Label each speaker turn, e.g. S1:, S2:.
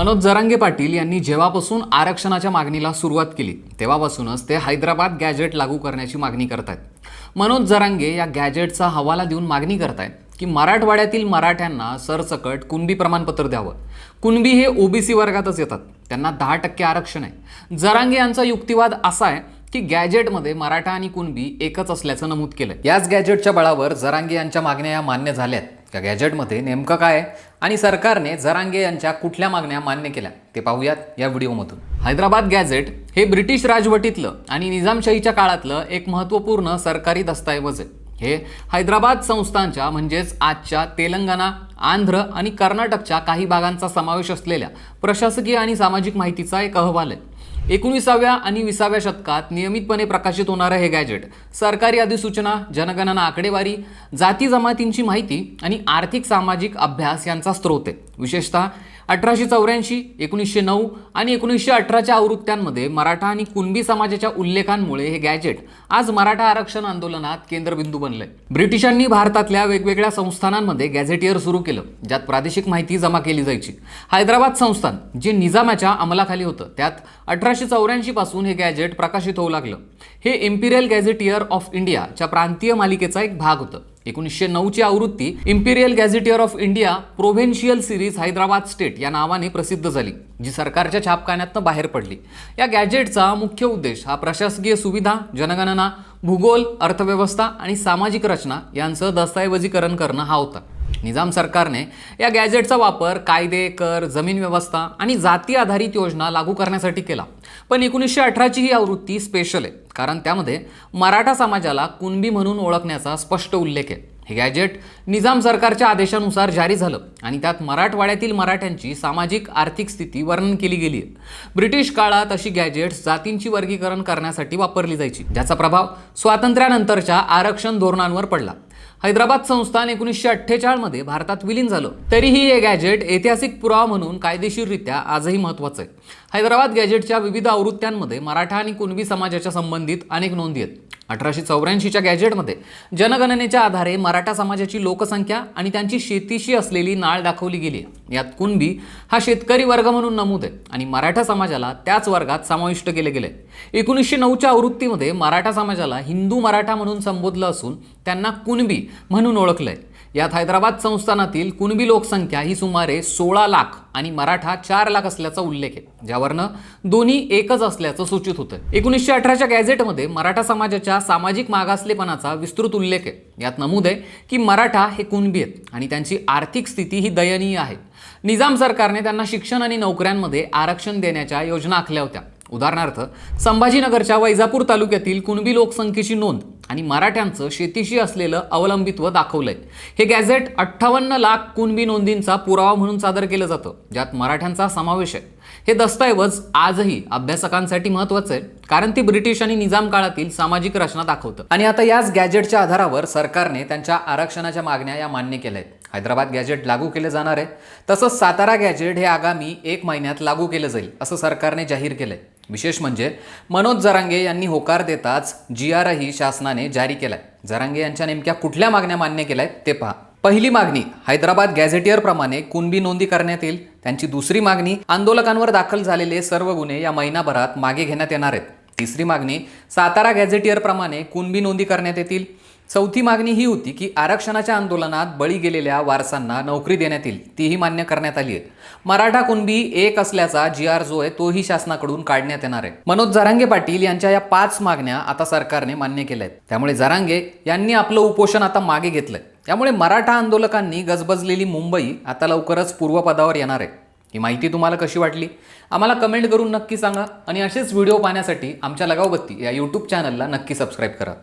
S1: मनोज जरांगे पाटील यांनी जेव्हापासून आरक्षणाच्या मागणीला सुरुवात केली तेव्हापासूनच ते हैदराबाद गॅजेट लागू करण्याची मागणी करतायत. मनोज जरांगे या गॅजेटचा हवाला देऊन मागणी करतायत की मराठवाड्यातील मराठ्यांना सरसकट कुणबी प्रमाणपत्र द्यावं. कुणबी हे ओबीसी वर्गातच येतात त्यांना दहा टक्के आरक्षण आहे. जरांगे यांचा युक्तिवाद असा आहे की गॅजेटमध्ये मराठा आणि कुणबी एकच असल्याचं नमूद केलं याच गॅजेटच्या बळावर जरांगे यांच्या मागण्या या मान्य झाल्यात. त्या गॅजेटमध्ये नेमकं काय आहे? आणि सरकारने जरांगे यांच्या कुठल्या मागण्या मान्य केल्या? ते पाहूयात या व्हिडिओमधून. हैदराबाद गॅझेट हे ब्रिटिश राजवटीतलं आणि निजामशाहीच्या काळातलं एक महत्त्वपूर्ण सरकारी दस्तऐवज आहे. हे हैदराबाद संस्थांच्या म्हणजेच आजच्या तेलंगणा आंध्र आणि कर्नाटकच्या काही भागांचा समावेश असलेल्या प्रशासकीय आणि सामाजिक माहितीचा एक अहवाल आहे. एकोणीसाव्या आणि विसाव्या शतकात नियमितपणे प्रकाशित होणारं हे गॅजेट सरकारी अधिसूचना जनगणना आकडेवारी जाती जमातींची माहिती आणि आर्थिक सामाजिक अभ्यास यांचा स्रोत आहे. विशेषतः अठराशे चौऱ्याऐंशी एकोणीसशे नऊ आणि एकोणीसशे अठराच्या आवृत्त्यांमध्ये मराठा आणि कुणबी समाजाच्या उल्लेखांमुळे हे गॅजेट आज मराठा आरक्षण आंदोलनात केंद्रबिंदू बनले ब्रिटिशांनी भारतातल्या वेगवेगळ्या संस्थानांमध्ये गॅझेटियर सुरू केलं ज्यात प्रादेशिक माहिती जमा केली जायची. हैदराबाद संस्थान जे निजामाच्या अंमलाखाली होतं त्यात अठराशे चौऱ्याऐंशी पासून हे गॅजेट प्रकाशित होऊ लागलं. हे इम्पिरियल गॅझेटियर ऑफ इंडियाच्या प्रांतीय मालिकेचा एक भाग होतं. एकोणीसशे नऊची आवृत्ती Imperial Gazetteer of India Provincial Series Hyderabad State या नावाने प्रसिद्ध झाली जी सरकारच्या छापखान्यातनं बाहेर पडली. या गॅजेटचा मुख्य उद्देश हा प्रशासकीय सुविधा जनगणना भूगोल अर्थव्यवस्था आणि सामाजिक रचना यांचं दस्तऐवजीकरण करणं हा होता. निजाम सरकारने या गॅजेटचा वापर कायदे कर जमीन व्यवस्था आणि जाती आधारित योजना लागू करण्यासाठी केला. पण एकोणीसशे अठराची ही आवृत्ती स्पेशल आहे कारण त्यामध्ये मराठा समाजाला कुणबी म्हणून ओळखण्याचा स्पष्ट उल्लेख आहे. हे गॅजेट निजाम सरकारच्या आदेशानुसार जारी झालं आणि त्यात मराठवाड्यातील मराठ्यांची सामाजिक आर्थिक स्थिती वर्णन केली गेली आहे ब्रिटिश काळात अशी गॅजेट्स जातींची वर्गीकरण करण्यासाठी वापरली जायची ज्याचा प्रभाव स्वातंत्र्यानंतरच्या आरक्षण धोरणांवर पडला. हैदराबाद संस्थान एकोणीसशे अठ्ठेचाळमध्ये भारतात विलीन झालं. तरीही हे गॅजेट ऐतिहासिक पुरावा म्हणून कायदेशीररित्या आजही महत्त्वाचं आहे. हैदराबाद गॅजेटच्या विविध आवृत्त्यांमध्ये मराठा आणि कुणबी समाजाच्या संबंधित अनेक नोंदी आहेत. अठराशे चौऱ्याऐंशीच्या गॅजेटमध्ये जनगणनेच्या आधारे मराठा समाजाची लोकसंख्या आणि त्यांची शेतीशी असलेली नाळ दाखवली गेली आहे. यात कुणबी हा शेतकरी वर्ग म्हणून नमूद आहे आणि मराठा समाजाला त्याच वर्गात समाविष्ट केले गेले एकोणीसशे नऊच्या आवृत्तीमध्ये मराठा समाजाला हिंदू मराठा म्हणून संबोधलं असून त्यांना कुणबी म्हणून ओळखलंय. यात हैदराबाद संस्थानातील कुणबी लोकसंख्या ही सुमारे सोळा लाख आणि मराठा चार लाख असल्याचा उल्लेख आहे ज्यावरनं दोन्ही एकच असल्याचं सूचित होतं एकोणीसशे अठराच्या गॅझेटमध्ये मराठा समाजाच्या सामाजिक मागासलेपणाचा विस्तृत उल्लेख आहे. यात नमूद आहे की मराठा हे कुणबी आहेत आणि त्यांची आर्थिक स्थिती ही दयनीय आहे. निजाम सरकारने त्यांना शिक्षण आणि नोकऱ्यांमध्ये आरक्षण देण्याच्या योजना आखल्या होत्या. उदाहरणार्थ संभाजीनगरच्या वैजापूर तालुक्यातील कुणबी लोकसंख्येची नोंद. आणि मराठ्यांचं शेतीशी असलेलं अवलंबित्व दाखवलंय. हे गॅझेट अठ्ठावन्न लाख कुणबी नोंदींचा पुरावा म्हणून सादर केलं जातं ज्यात मराठ्यांचा समावेश आहे. हे दस्तऐवज आजही अभ्यासकांसाठी महत्वाचं आहे कारण ती ब्रिटिश आणि निजाम काळातील सामाजिक रचना दाखवतं. आणि आता याच गॅजेटच्या आधारावर सरकारने त्यांच्या आरक्षणाच्या मागण्या या मान्य केल्या आहेत हैदराबाद गॅजेट लागू केले जाणार आहे तसंच सातारा गॅजेट हे आगामी एक महिन्यात लागू केलं जाईल असं सरकारने जाहीर केलं आहे विशेष म्हणजे मनोज जरांगे यांनी होकार देताच जी आरही शासनाने जारी केलाय. जरांगे यांच्या नेमक्या कुठल्या मागण्या मान्य केल्या आहेत ते पहा. पहिली मागणी हैदराबाद गॅझेटियरप्रमाणे कुणबी नोंदी करण्यात येईल. त्यांची दुसरी मागणी आंदोलकांवर दाखल झालेले सर्व गुन्हे या महिनाभरात मागे घेण्यात येणार आहेत. तिसरी मागणी सातारा गॅझेटियरप्रमाणे कुणबी नोंदी करण्यात येतील. चौथी मागणी ही होती की आरक्षणाच्या आंदोलनात बळी गेलेल्या वारसांना नोकरी देण्यात येईल तीही मान्य करण्यात आली आहे. मराठा कुणबी एक असल्याचा जी आर जो आहे तोही शासनाकडून काढण्यात येणार आहे. मनोज जरांगे पाटील यांच्या या पाच मागण्या आता सरकारने मान्य केल्या आहेत. त्यामुळे जरांगे यांनी आपलं उपोषण आता मागे घेतलंय. त्यामुळे मराठा आंदोलकांनी गजबजलेली मुंबई आता लवकरच पूर्वपदावर येणार आहे. ही माहिती तुम्हाला कशी वाटली? आम्हाला कमेंट करून नक्की सांगा आणि असेच व्हिडिओ पाहण्यासाठी आमच्या लगावबत्ती या यूट्यूब चॅनलला नक्की सबस्क्राईब करा.